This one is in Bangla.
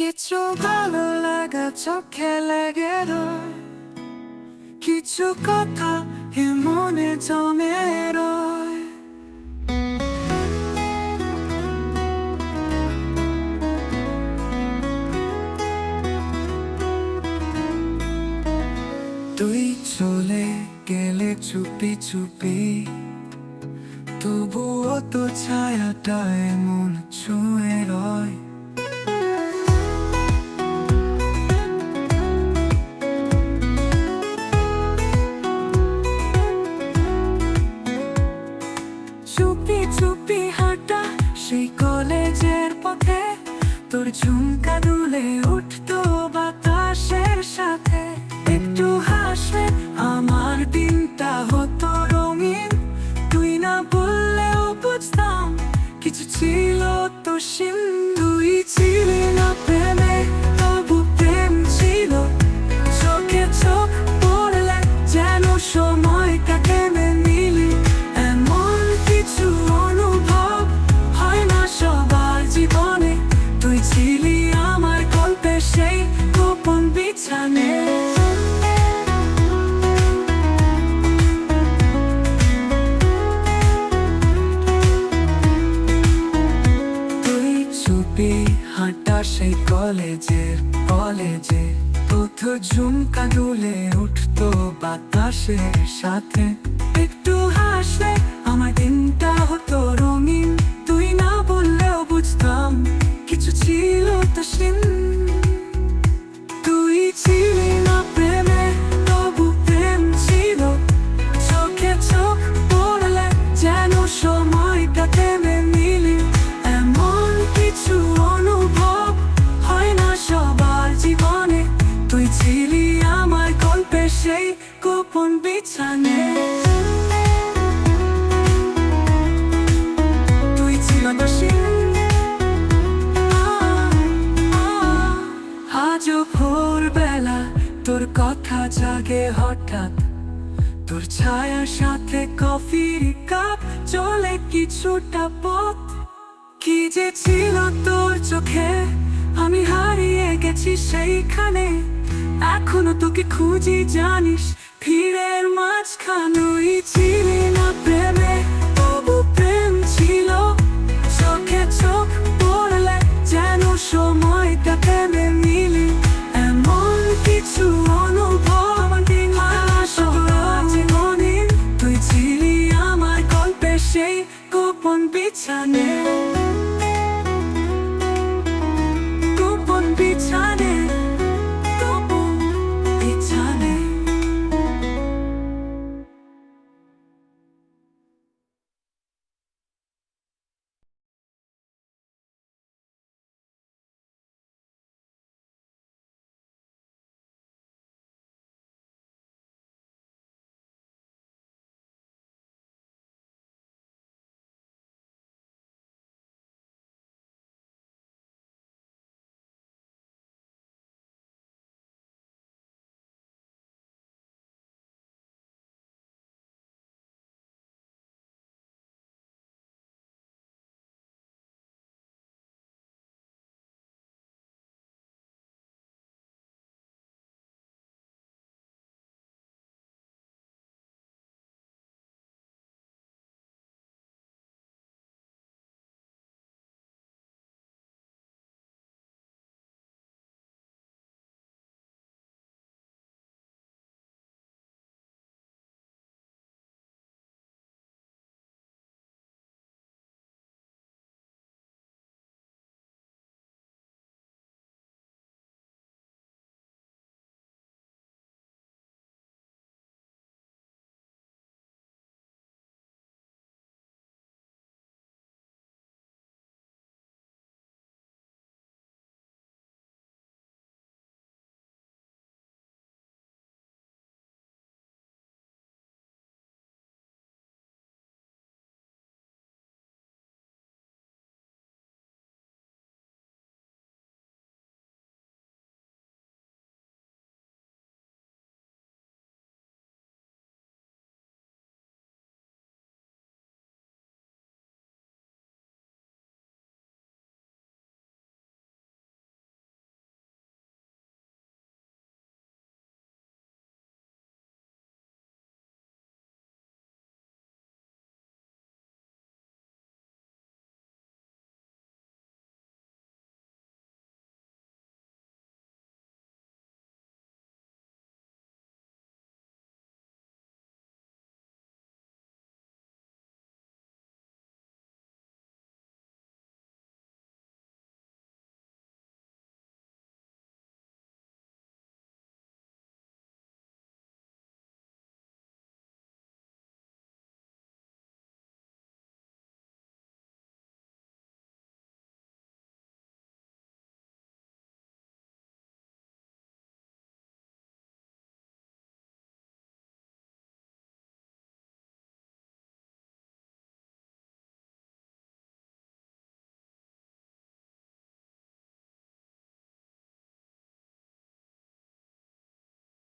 কিছু ভালো লাগা চোখে লেগে কিছু কথা এ মনে জমে রয়। তুই চলে গেলে চুপি চুপি, তবুও তো ছায়াটা এমন ছুঁয়ে রয়। পথে, তোর ঝুমকা দুলে উঠতো বাতাসের সাথে। একটু হাসলে আমার দিনটা হতো রঙিন। তুই না বললেও বুঝতাম, কিছু ছিল তো সিন্ধুই ছিলি না। কলেজের, কলেজে তথ্য ঝুমকা দুলে উঠতো বাতাসের সাথে। একটু হাসলে আমার দিনটা হতো রঙিন, তুই না বললেও বুঝতাম, কিছু ছিল তো গোপন বিছানে। তুই ছিল তোর কথা জাগে হঠাৎ। তোর ছায়ার সাথে কফির কাপ চলে কিছুটা পথ। কি যে ছিল তোর চোখে, আমি হারিয়ে গেছি সেইখানে। এখনও তোকে খুঁজি জানিস ভিড়ের মাঝখানুই ছিলি না প্রেমে।